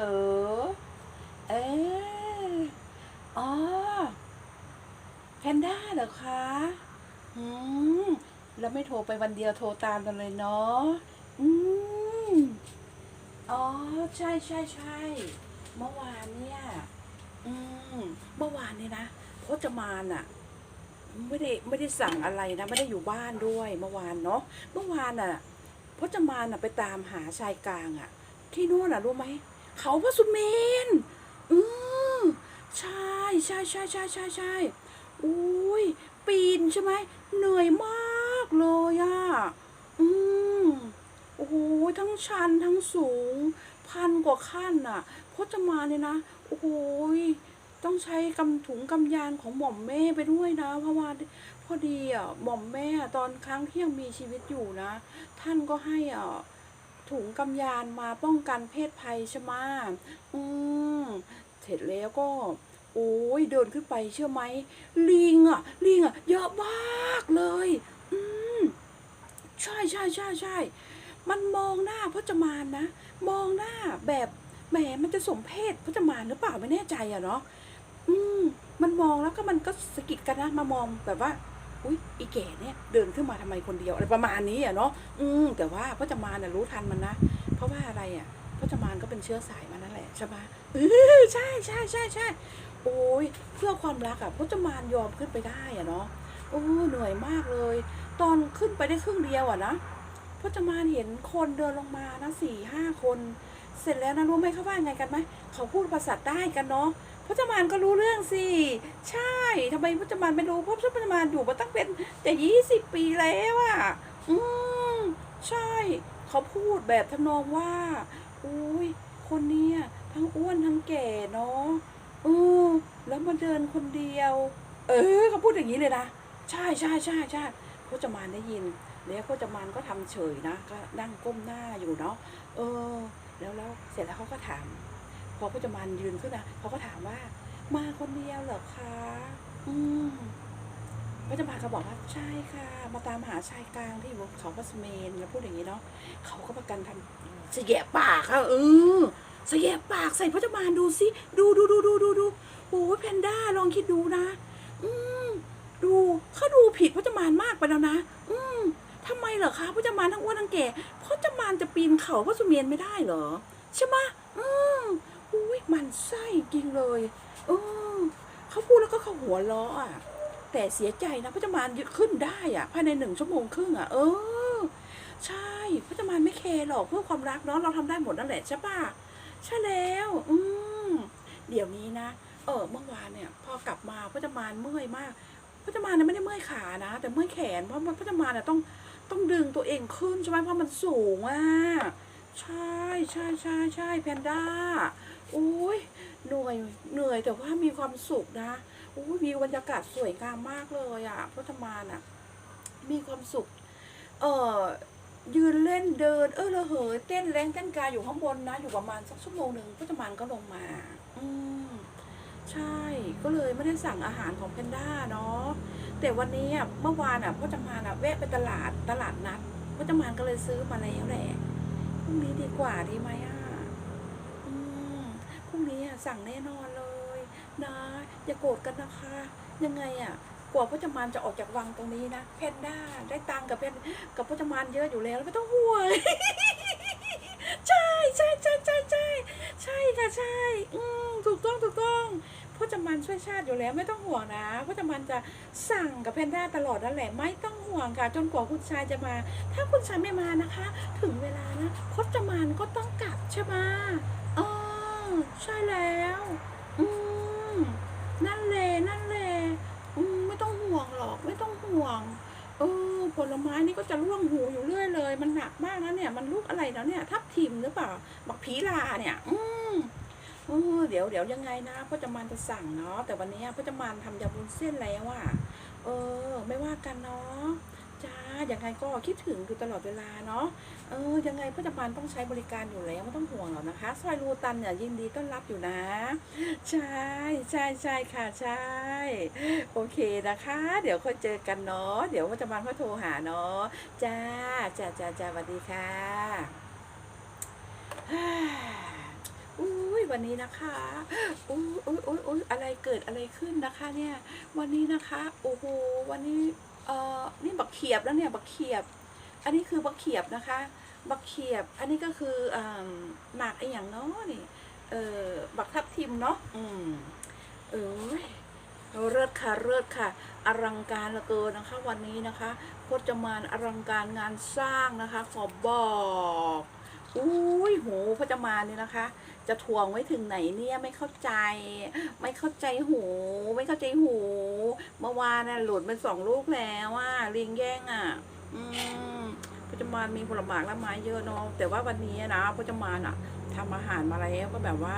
อ เอออ๋อแพนด้าเหรอคะอืมแล้วไม่โทรไปวันเดียวโทรตามกันเลยเนาะอืมอ๋อ ใช่ใช่ใช่เมื่อวานเนี่ย อืมเมื่อวานเนี่ยนะพจมาน่ะไม่ได้ไม่ได้สั่งอะไรนะ ไม่ได้อยู่บ้านด้วยเมื่อวานเนาะเมื่อวานน่ะพจมาน่ะไปตามหาชายกลางอะที่นู่นอะรู้ไหม เขาพระสุเมน อืมใช่ใช่ใช่ใช่ใช่ใช่อุ้ยปีนใช่ไหมเหนื่อยมากเลยอะอืมโอ้โหทั้งชันทั้งสูง พันกว่าขั้นน่ะพจมาเนี่ยนะ โอ้โหยต้องใช้กำถุงกำยานของหม่อมแม่ไปด้วยนะ เพราะว่าพอดีอะหม่อมแม่ตอนครั้งที่ยังมีชีวิตอยู่นะ ท่านก็ให้อะ ถุงกำยานมาป้องกันเพศภัยใช่ไหมอืมเสร็จแล้วก็ โอ้ยเดินขึ้นไปเชื่อไหม ลิงอะลิงอะเยอะมากเลย อืมใช่ใช่ใช่ใช่มันมองหน้าพจมานนะ มองหน้าแบบแหมมันจะสมเพศพจมานหรือเปล่าไม่แน่ใจอะเนาะอืมมันมองแล้วก็มันก็สะกิดกันนะมามองแบบว่า อุ้ยอีแก่เนี่ยเดินขึ้นมาทำไมคนเดียวอะไรประมาณนี้อะเนาะอืมแต่ว่าพระจมานน่ะรู้ทันมันนะเพราะว่าอะไรอะพระจมานก็เป็นเชื้อสายมันนั่นแหละใช่ปะเออใช่ใช่ใช่ใช่โอ้ยเพื่อความรักอะพระจมานยอมขึ้นไปได้อะเนาะโอ้เหนื่อยมากเลย ตอนขึ้นไปได้ครึ่งเดียวอะนะพระจมานเห็นคนเดินลงมานะสี่ห้าคน เสร็จแล้วนะรู้ไหมเขาว่าไงกันไหมเขาพูดภาษาใต้กันเนาะ พจมานก็รู้เรื่องสิ ใช่ทำไมพจมานไม่รู้เพราะพจมานอยู่มาตั้งเป็นจะยี่สิบปีแล้วอะอืมใช่ เขาพูดแบบทำนองว่าอุ้ยคนเนี้ยทั้งอ้วนทั้งแก่เนาะเออแล้วมาเดินคนเดียว เออเขาพูดอย่างนี้เลยนะใช่ใช่ใช่ใช่พจมานได้ยิน แล้วพจมานก็ทำเฉยนะก็นั่งก้มหน้าอยู่เนาะเออ แล้วแล้วเสร็จแล้วเขาก็ถาม พอพจมานยืนขึ้นนะเขาก็ถามว่า มาคนเดียวเหรอคะอืมพจมานเขาบอกว่าใช่ค่ะ มาตามหาชายกลางที่เขาพัสเมนแล้วพูดอย่างนี้เนาะเขาก็ประกันทำเสียปากค่ะเออเสียปากใส่พจมานดูสิดูดูดูดูดูดูโอ้ยแพนด้าลองคิดดูนะ อืมดูเขาดูผิดพจมานมากไปแล้วนะ อืมทำไมเหรอคะพจมานทั้งอ้วนทั้งแก่พจมานจะปีนเขาพระสุเมนไม่ได้เหรอใช่ไหมอืม อุ้ยมันไส้จริงเลยเออเขาพูดแล้วก็เขาหัวเราะอะ แต่เสียใจนะพจมานยึดขึ้นได้อะภายในหนึ่งชั่วโมงครึ่งอะเออ ใช่พจมานไม่เคร์หรอกเพื่อความรักเนาะเราทำได้หมดนั่นแหละใช่ป่ะใช่แล้ว อืมเดี๋ยวนี้นะเออเมื่อวานเนี่ย พอกลับมาพจมานเมื่อยมากพจมานเนี่ยไม่ได้เมื่อยขานะ แต่เมื่อยแขนเพราะว่าพจมานเนี่ยต้องต้องดึงตัวเองขึ้นใช่ไหมเพราะมันสูงอะใช่ใช่ใช่ใช่แพนด้า โอ้ยเหนื่อยเหนื่อยแต่ว่ามีความสุขนะโอ้ยวิวบรรยากาศสวยงามมากเลยอะ่ะพุทธมานอะ่ะ มีความสุข เออยืนเล่นเดิน เออระเหยเต้นแรงเต้นกายอยู่ข้างบนนะ อยู่ประมาณสักชั่วโมงหนึ่งพุทธมานก็ลงมา อืมใช่ก็เลยไม่ได้สั่งอาหารของแพนด้าเนาะแต่วันนี้อะเมื่อวานอะพุทธมานอะแวะไปตลาดตลาดนัดพุทธมานก็เลยซื้อมาแล้วแหละพรุ่งนี้ดีกว่าดีไหมอะอืมพรุ่งนี้อะ สั่งแน่นอนเลย นะ อย่าโกรธกันนะคะ ยังไงอะกว่าพจมานจะออกจากวังตรงนี้นะเพนด้าได้ตังกับเพนกับพจมานเยอะอยู่แล้วไม่ต้องห่วงใช่ใช่ใช่ใช่ใช่ใช่ค่ะใช่อืมถูกต้องถูกต้องพจมานช่วยชาติอยู่แล้วไม่ต้องห่วงนะพจมานจะสั่งกับแพนด้าตลอดนั่นแหละไม่ต้องห่วงค่ะ จนกว่าคุณชายจะมา ถ้าคุณชายไม่มานะคะ ถึงเวลานะพจมานก็ต้องกลับใช่ไหมอ๋อใช่แล้ว อืม นั่นเลยนั่นเลยอืมไม่ต้องห่วงหรอก ไม่ต้องห่วง เออผลไม้นี่ก็จะร่วงหูอยู่เรื่อยเลย มากนะเนี่ย มันลูกอะไรแล้วเนี่ย ทับทิมหรือเปล่า บักผีลาเนี่ย อืมเอเดี๋ยวเดี๋ยวยังไงนะพ่อจะมานจะสั่งเนาะแต่วันนี้พ่อจะมานทำยาบุญเส้นแล้วอะเออ ไม่ว่ากันเนาะ จ้าอยังไงก็คิดถึงอยู่ตลอดเวลาเนาะเออยังไงพ่อจะมานต้องใช้บริการอยู่แล้วไม่ต้องห่วงหรอกนะคะ ซอยรูตันเนี่ยยินดีต้อนรับอยู่นะ ใช่ใช่ใช่ค่ะใช่โอเคนะคะ เดี๋ยวค่อยเจอกันเนาะเดี๋ยวพ่อจะมานค่อยโทรหาเนาะจ้าจ้าจ้าจ้าสวัสดีค่ะอุ้ยวันนี้นะคะอุ้ยอุ้ยอุ้ยอุ้ยอะไรเกิดอะไรขึ้นนะคะ เนี่ย วันนี้นะคะโอ้โหวันนี้ ออนี่บักเขียบแล้วเนี่ยบักเขียบ อันนี้คือบักเขียบนะคะ บักเขียบ อันนี้ก็คืออหมากไออย่างเนาะนี่ เออบักทับทิมเนาะอืมเอ้ยเลิศค่ะเลิศค่ะ อลังการเหลือเกินนะคะ วันนี้นะคะพจมานอลังการงานสร้างนะคะ ขอบอกอุ้ยโหพจมานนี่นะคะ จะทวงไว้ถึงไหนเนี่ยไม่เข้าใจ ไม่เข้าใจหู ไม่เข้าใจหูเมื่อวานน่ะหลุดเป็นสองลูกแล้วอะลิงแย่งอะ อืมพจมานมีผลหมากและไม้เยอะเนาะแต่ว่าวันนี้นะพจมานอะทำอาหารมาแล้วก็แบบว่า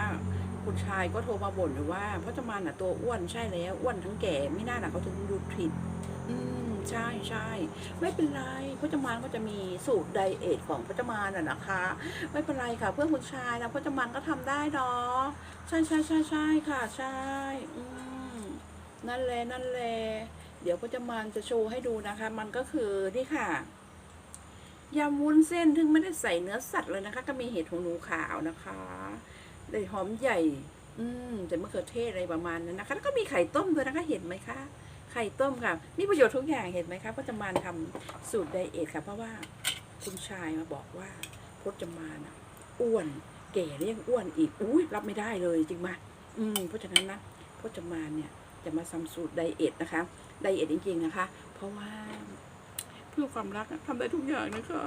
คุณชายก็โทรมาบ่นอยู่ว่าพจมานอะตัวอ้วนใช่แล้วอ้วนทั้งแก่ไม่น่าหนักเขาถึงดูผิด อืม ใช่ใช่ไม่เป็นไรพจมานก็จะมีสูตรไดเอทของพจมานอะนะคะ ไม่เป็นไรค่ะ เพื่อนคุณชายนะพจมานก็ทำได้เนาะใช่ใช่ใช่ใช่ค่ะใช่อืมนั่นแหละนั่นแหละเดี๋ยวพจมานจะโชว์ให้ดูนะคะ มันก็คือนี่ค่ะยำวุ้นเส้นถึงไม่ได้ใส่เนื้อสัตว์เลยนะคะ ก็มีเห็ดหูหนูขาวนะคะได้หอมใหญ่ อืมแต่มะเขือเทศอะไรประมาณนั้นนะคะ แล้วก็มีไข่ต้มด้วยนะคะเห็นไหมคะ ไข่ต้มค่ะมีประโยชน์ทุกอย่างเห็นไหมคะพจมานทำสูตรไดเอทค่ะ เพราะว่าคุณชายมาบอกว่าพจมานอ้วนแก่แล้วยังอ้วนอีกอุ้ยรับไม่ได้เลยจริงไหมอืมเพราะฉะนั้นนะพจมานเนี่ยจะมาทำสูตรไดเอทนะคะ ไดเอทจริงๆนะคะ เพราะว่าเพื่อความรักทำได้ทุกอย่างนะคะ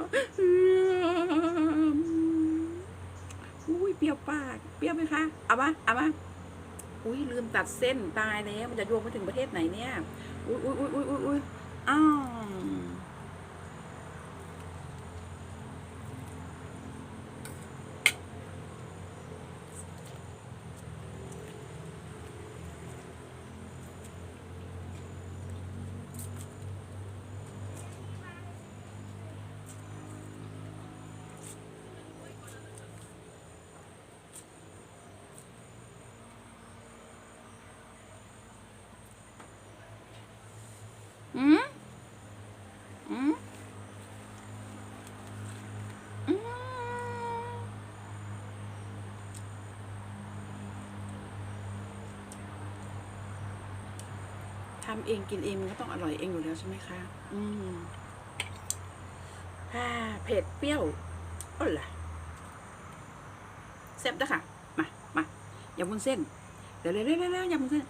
อุ้ยเปรี้ยวปาก เปรี้ยวไหมคะ เอามาเอามา อุ้ยลืมตัดเส้นตายแล้วมันจะโยงไปถึงประเทศไหนเนี่ย อุ้ยอุ้ยอุ้ยอุ้ยอุ้ยอุ้ยอ้าว อืมอืมอืมทำเองกินเองมันก็ต้องอร่อยเองอยู่แล้วใช่ไหมคะ อืมอ่าเผ็ดเปรี้ยวโอ้ล่ะแซ่บด้วยค่ะ มา มา ยำวุ้นเส้น เดี๋ยวเร็วๆๆๆยำวุ้นเส้น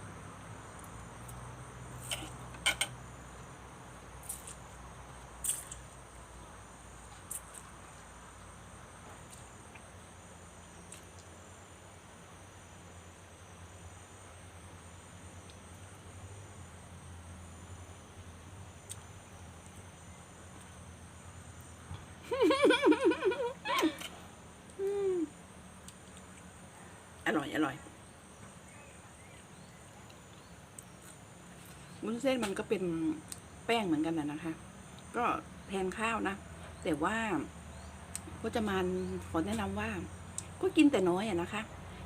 อร่อย อร่อยวุ้นเส้นมันก็เป็นแป้งเหมือนกันนะนะคะ ก็แทนข้าวนะ แต่ว่าก็จะมันขอแนะนำว่า ก็กินแต่น้อยอะนะคะ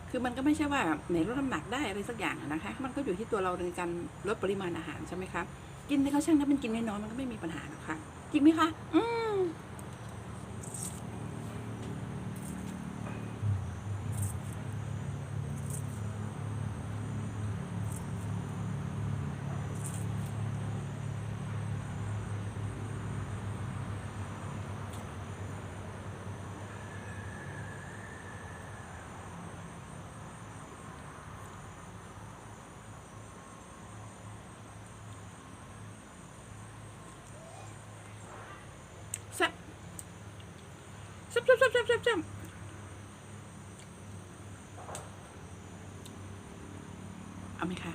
คือมันก็ไม่ใช่ว่าไหนลดน้ำหนักได้อะไรสักอย่างนะคะ มันก็อยู่ที่ตัวเราในการลดปริมาณอาหารใช่ไหมคะ กินในข้าวช่างถ้าเป็นกินน้อยๆมันก็ไม่มีปัญหาหรอกค่ะจริงไหมคะ อืม แซ่บแซ่บแซ่บแซ่บแซ่บแซ่บแซ่บเอาไหมคะ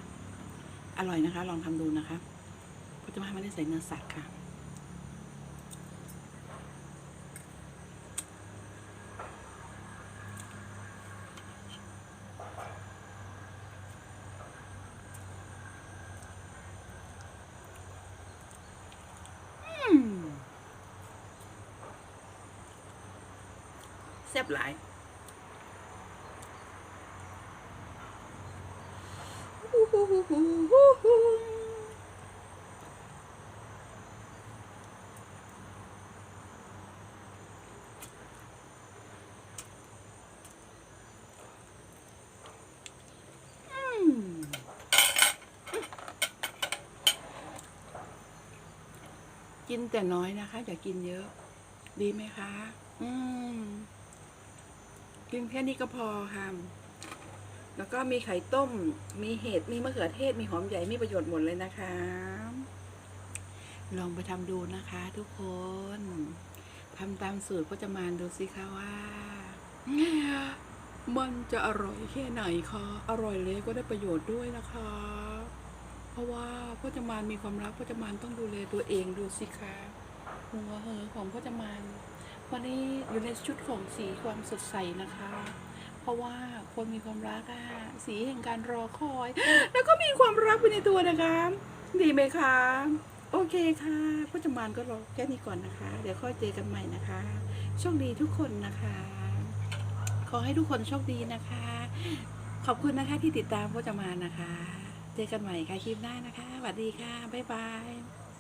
อร่อยนะคะ ลองทำดูนะคะเพราจะมาไม่ได้ใส่เนื้อสัตว์ค่ะ ซ่บหลากินแต่น้อยนะคะ อย่ากินเยอะ ดีไหมคะ อืม กินแค่นี้ก็พอค่ะแล้วก็มีไข่ต้ม มีเห็ด มีมะเขือเทศ มีหอมใหญ่ มีประโยชน์หมดเลยนะคะ ลองไปทำดูนะคะทุกคนทำตามสูตรพจะมาดูสิคะว่า มันจะอร่อยแค่ไหนคะอร่อยเลยก็ได้ประโยชน์ด้วยนะคะ เพราะว่าพจะมานมีความรักพจะมานต้องดูแลตัวเองดูสิคะหัวเหอของพจะมาน วันนี้อยู่ในชุดของสีความสดใสนะคะ เพราะว่าคนมีความรักอะสีแห่งการรอคอย แล้วก็มีความรักไปในตัวนะคะ ดีไหมคะ โอเคค่ะพจมานก็รอแค่นี้ก่อนนะคะ เดี๋ยวค่อยเจอกันใหม่นะคะโชคดีทุกคนนะคะ ขอให้ทุกคนโชคดีนะคะ ขอบคุณนะคะที่ติดตามพจมานนะคะ เจอกันใหม่ค่ะคลิปหน้านะคะสวัสดีค่ะบ๊ายบาย